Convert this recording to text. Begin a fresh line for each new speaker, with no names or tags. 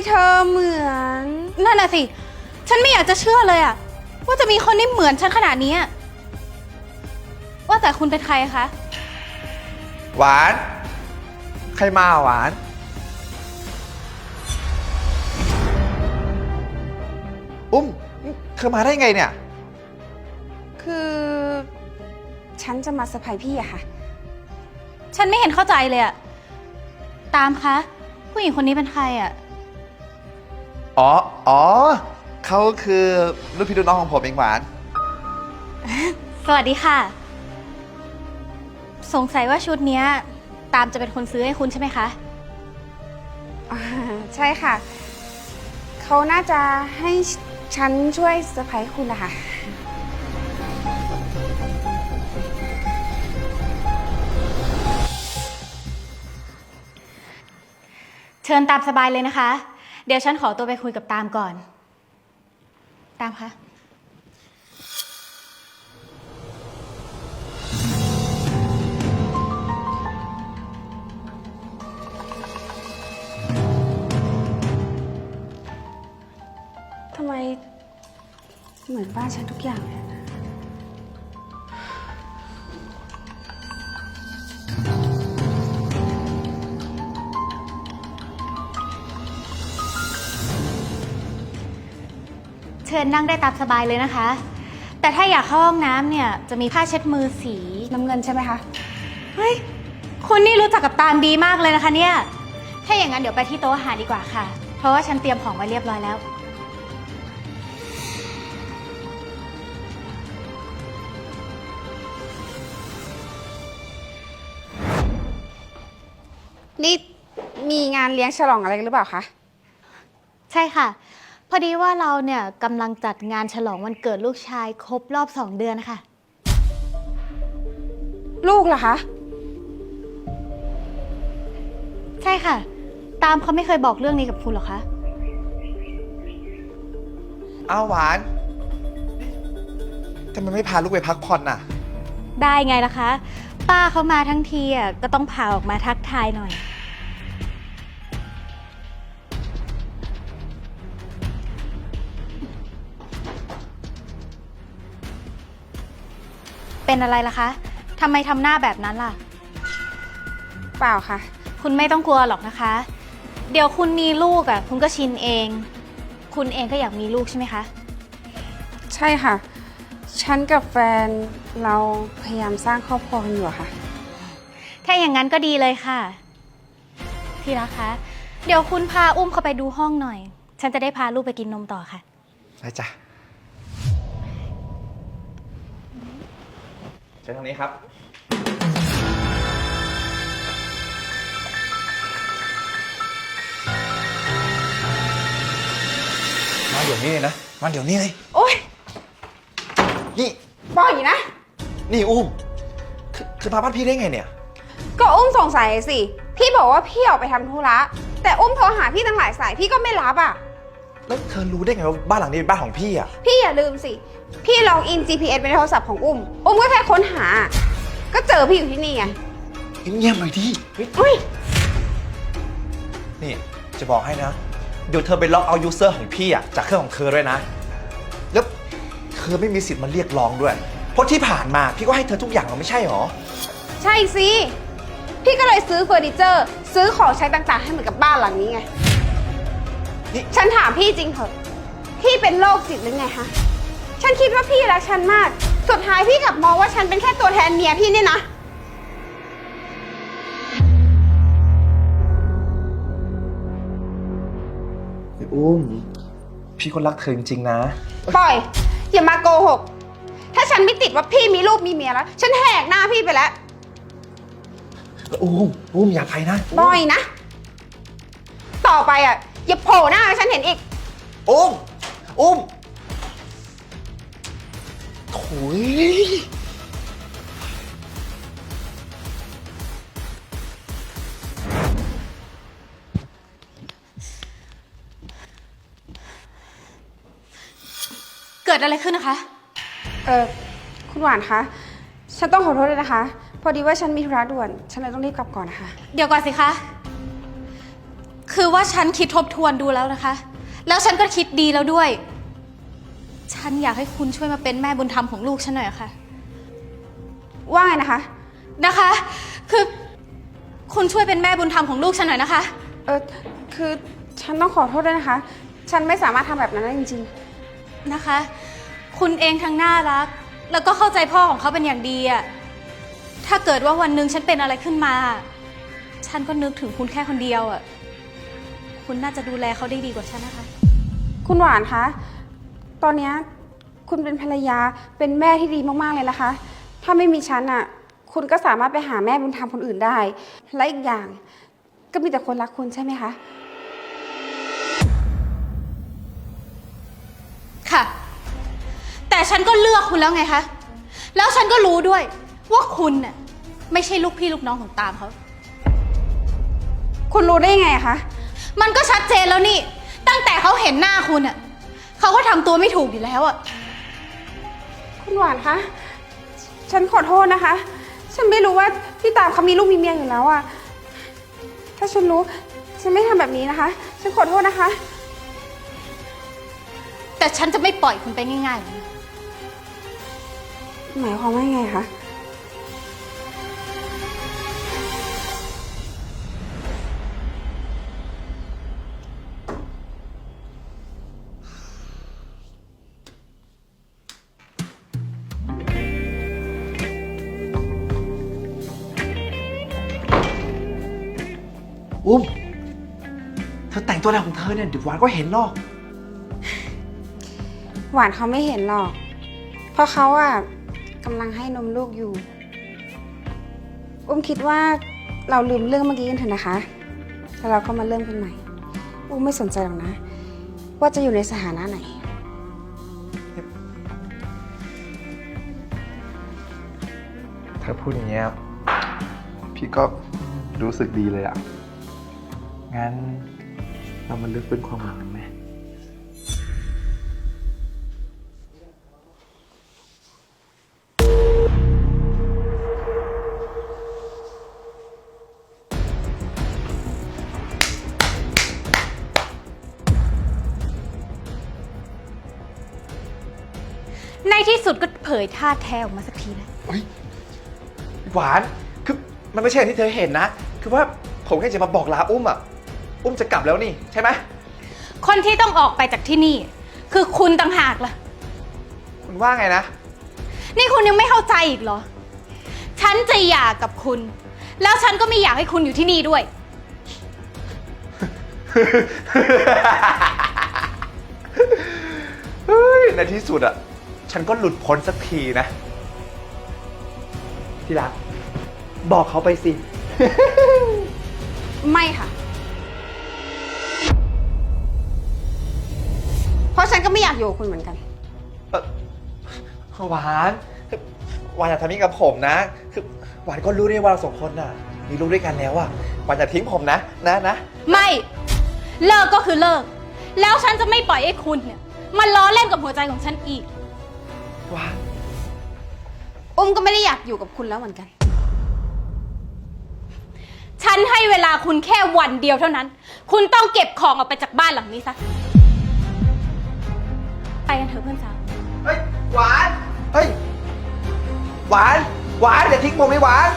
ทำไมเธอเหมือน
นั่นน่ะสิ ฉันไม่อยากจะเชื่อเลยอะว่าจะมีคนที่เหมือนฉันขนาดนี้อะว่าแต่คุณเป็นใครคะ
หวาน ใครมาหวาน อุ้ม เธอมาได้ไงเนี่ย
คือฉันจะมาเซอร์ไพรส์พี่อะค่ะ
ฉันไม่เห็นเข้าใจเลยอะตามคะ ผู้หญิงคนนี้เป็นใครอะ
อ๋อ อ๋อ เขาคือลูกพี่ลูกน้องของผมเองหวาน
สวัสดีค่ะ สงสัยว่าชุดเนี้ย ตามจะเป็นคนซื้อให้คุณใช่ไหมคะ
อ่าใช่ค่ะ เขาน่าจะให้ฉันช่วยเซอร์ไพรส์คุณนะคะ
เชิญตามสบายเลยนะคะเดี๋ยวฉันขอตัวไปคุยกับตามก่อน ตามคะ
ทำไมเหมือนบ้านฉันทุกอย่างเลย
เชิญนั่งได้ตามสบายเลยนะคะ แต่ถ้าอยากเข้าห้องน้ำเนี่ยจะมีผ้าเช็ดมือสี
น้ำเงินใช่ไหมคะ
เฮ้ย คุณนี่รู้จักกับตามดีมากเลยนะคะเนี่ย ถ้าอย่างนั้นเดี๋ยวไปที่โต๊ะอาหารดีกว่าค่ะ เพราะว่าฉันเตรียมของไว้เรียบร้อยแล้ว
นี่มีงานเลี้ยงฉลองอะไรกันหรือเปล่าคะ
ใช่ค่ะ พอดีว่าเราเนี่ยกำลังจัดงานฉลองวันเกิดลูกชายครบรอบสองเดือนนะคะ
ลูกเหรอคะ
ใช่ค่ะ ตามเขาไม่เคยบอกเรื่องนี้กับคุณหรอคะ
อ้าวหวานทำไมไม่พาลูกไปพักผ่อนน่ะ
ได้ไงล่ะคะ ป้าเขามาทั้งทีอะก็ต้องพาออกมาทักทายหน่อย เป็นอะไรล่ะคะทำไมทำหน้าแบบนั้นล่ะ
เปล่าค่ะ
คุณไม่ต้องกลัวหรอกนะคะ เดี๋ยวคุณมีลูกอะ คุณก็ชินเอง คุณเองก็อยากมีลูกใช่ไหมคะ
ใช่ค่ะ ฉันกับแฟนเราพยายามสร้างครอบครัวกันอยู่อะค่ะ
ถ้าอย่างนั้นก็ดีเลยค่ะ ที่รักคะ เดี๋ยวคุณพาอุ้มเขาไปดูห้องหน่อย ฉันจะได้พาลูกไปกินนมต่อค่ะ
ได้จ้ะ ชิญทางนี้ครับ มาเดี๋ยวนี้เลยนะ มาเดี๋ยวนี้เลย
โอ๊ย
นี่
ปล่อยนะ
นี่อุ้มคือคือพาบ้านพี่ได้ไงเนี่ย
ก็อุ้มสงสัยสิ พี่บอกว่าพี่ออกไปทำธุระ แต่อุ้มโทรหาพี่ตั้งหลายสายพี่ก็ไม่รับอะ
แล้วเธอรู้ได้ไงว่าบ้านหลังนี้เป็นบ้านของพี่อะ
พี่อย่าลืมสิ พี่ลองอิน GPS ไปในโทรศัพท์ของอุ้ม อุ้มก็แค่ค้นหา ก็เจอพี่อยู่ที่นี่ไง
เงียบๆหน่อยดิเฮ้ย
อุ้ย
นี่จะบอกให้นะ เดี๋ยวเธอไปล็อกเอายูเซอร์ของพี่อะจากเครื่องของเธอด้วยนะ แล้วเธอไม่มีสิทธิ์มาเรียกร้องด้วย เพราะที่ผ่านมาพี่ก็ให้เธอทุกอย่างแล้วไม่ใช่หรอ
ใช่สิ พี่ก็เลยซื้อเฟอร์นิเจอร์ ซื้อของใช้ต่างๆ ให้เหมือนกับบ้านหลังนี้ไง
นี่
ฉันถามพี่จริงเถอะ พี่เป็นโรคจิตหรือไงฮะ ฉันคิดว่าพี่รักฉันมาก สุดท้ายพี่กลับมองว่าฉันเป็นแค่ตัวแทนเมียพี่เนี่ยนะ
อุ้ม พี่ก็รักเธอจริงๆนะ
ปล่อย อย่ามาโกหก ถ้าฉันไม่ติดว่าพี่มีลูกมีเมียแล้ว ฉันแหกหน้าพี่ไปแล้ว
อุ้ม อุ้มอย่าไปนะ
ปล่อยนะ ต่อไปอะ อย่าโผล่หน้าให้ฉันเห็นอีก
อุ้ม อุ้มโถย
เกิดอะไรขึ้นนะคะ
เออคุณหวานคะ ฉันต้องขอโทษด้วยนะคะ พอดีว่าฉันมีธุระด่วน ฉันเลยต้องรีบกลับก่อนนะคะ
เดี๋ยวก่อนสิคะ คือคือว่าฉันคิดทบทวนดูแล้วนะคะ แล้วฉันก็คิดดีแล้วด้วย ฉันอยากให้คุณช่วยมาเป็นแม่บุญธรรมของลูกฉันหน่อยอะค่ะ
ว่าไงนะคะ
นะคะ คือคุณช่วยเป็นแม่บุญธรรมของลูกฉันหน่อยนะคะ
เออคือฉันต้องขอโทษด้วยนะคะ ฉันไม่สามารถทำแบบนั้นได้จริง
นะคะ คุณเองทั้งน่ารัก แล้วก็เข้าใจพ่อของเขาเป็นอย่างดีอะถ้าเกิดว่าวันหนึ่งฉันเป็นอะไรขึ้นมา ฉันก็นึกถึงคุณแค่คนเดียวอะ คุณน่าจะดูแลเขาได้ดีกว่าฉันนะคะ
ๆคุณหวานคะ ตอนเนี้ยคุณเป็นภรรยาเป็นแม่ที่ดีมากๆเลยนะคะ ถ้าไม่มีฉันอะคุณก็สามารถไปหาแม่บุญธรรมคนอื่นได้ และอีกอย่างก็มีแต่คนรักคุณใช่ไหมคะ
ค่ะ แต่ฉันก็เลือกคุณแล้วไงคะ แล้วฉันก็รู้ด้วย ว่าคุณน่ะไม่ใช่ลูกพี่ลูกน้องของตามเขา
คุณรู้ได้ยังไงอะคะ
มันก็ชัดเจนแล้วนี่ ตั้งแต่เขาเห็นหน้าคุณอะเขาก็ทำตัวไม่ถูกอยู่แล้วอะ
คุณหวานคะ ฉันขอโทษนะคะ ฉันไม่รู้ว่าพี่ตามเขามีลูกมีเมียอยู่แล้วอะถ้าฉันรู้ ฉันไม่ทำแบบนี้นะคะ ฉันขอโทษนะคะ
แต่ฉันจะไม่ปล่อยคุณไปง่ายๆหรอกนะ
หมายความว่ายังไงคะ
อุ้ม เธอแต่งตัวอะไรของเธอเนี่ยเดี๋ยวหวานก็เห็นหรอก
หวานเขาไม่เห็นหรอก เพราะเขาอะกำลังให้นมลูกอยู่ อุ้มคิดว่าเราลืมเรื่องเมื่อกี้กันเถอะนะคะ แล้วเราก็มาเริ่มกันใหม่ อุ้มไม่สนใจหรอกนะ ว่าจะอยู่ในสถานะไหน
เธอพูดอย่างเงี้ย พี่ก็รู้สึกดีเลยอะ งั้นเรามาลึกเป็นความหวังกันไหม
ในที่สุดก็เผยท่าแท้ออกมาสักทีนะ
เฮ้ยหวาน คือมันไม่ใช่อย่างที่เธอเห็นนะ คือว่าผมแค่จะมาบอกลาอุ้มอะ อุ้มจะกลับแล้วนี่ใช่ไหม
คนที่ต้องออกไปจากที่นี่ คือคุณต่างหากล่ะ
คุณว่าไงนะ
นี่คุณยังไม่เข้าใจอีกเหรอ ฉันจะหย่ากับคุณ แล้วฉันก็ไม่อยากให้คุณอยู่ที่นี่ด้วย
เฮ้ยในที่สุดอะฉันก็หลุดพ้นสักทีนะ ที่รัก บอกเขาไปสิ
ไม่ค่ะ ราะฉันก็ไม่อยากอยู่กับคุณเหมือนกัน
เอ่อหวานคือหวานอย่าทำนี้กับผมนะ คือหวานก็รู้ได้ว่าเราสองคนน่ะ มีลูกด้วยกันแล้วอะหวานอย่าทิ้งผมนะ นะนะ
ไม่ เลิกก็คือเลิก แล้วฉันจะไม่ปล่อยให้คุณเนี่ยมาล้อเล่นกับหัวใจของฉันอีก
หวาน
อุ้มก็ไม่ได้อยากอยู่กับคุณแล้วเหมือนกัน
ฉันให้เวลาคุณแค่วันเดียวเท่านั้น คุณต้องเก็บของออกไปจากบ้านหลังนี้ซะ ไปกันเถอะเพื่อนสาว
เฮ้ย หวาน เฮ้ย หวาน หวานอย่าทิ้งผมเลยหวาน